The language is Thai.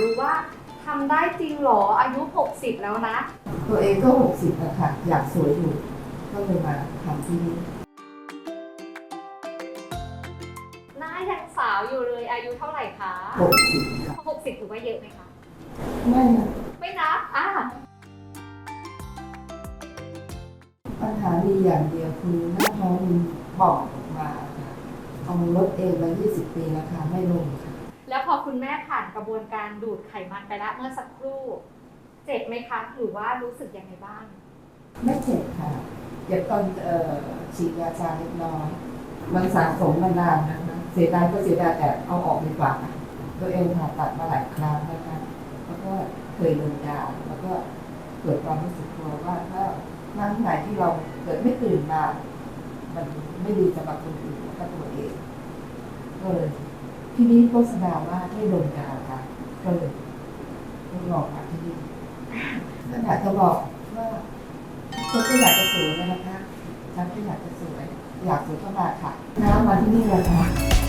รู้ว่าทำได้จริงเหรออายุ 60 แล้วนะ ตัวเองก็หกสิบแล้วค่ะ อยากสวยอยู่ ก็เลยมาทำที่นี่หน้ายังสาวอยู่เลยอายุเท่าไหร่คะหกสิบค่ะ60ถือว่าเยอะไหมคะ ไม่นะไม่นับอะปัญหามีอย่างเดียวคือหน้าท้องมันบอกออกมาค่ะเอาลดเองมา 20 ปีแล้วค่ะ ไม่ลงค่ะ แล้วพอคุณแม่ผ่านกระบวนการดูดไขมันไปแล้วเมื่อสักครู่ เจ็บไหมคะ หรือว่ารู้สึกยังไงบ้าง ไม่เจ็บค่ะเจ็บตอนฉีดยาชาเล็กน้อยมันสะสมมานานนะคะเสียดายก็เสียดายแต่เอาออกดีกว่าตัวเองผ่าตัดมาหลายครั้งนะคะแล้วก็เคยโดนยาแล้วก็เกิดความรู้สึกกลัวว่าถ้าครั้งไหนที่เราเกิดไม่ตื่นมา มันไม่ดีสำหรับคนอื่นแล้วก็ตัวเองก็เลย ที่นี้โฆษณาว่าให้โดนกาค่ะก็เลยทดลองมาที่นี่นั่นอยากจะบอกว่าคนก็อยากจะสวยนะคะฉันก็อยากจะสวย อยากสวยก็มาค่ะน้ำมาที่นี่เลยค่ะ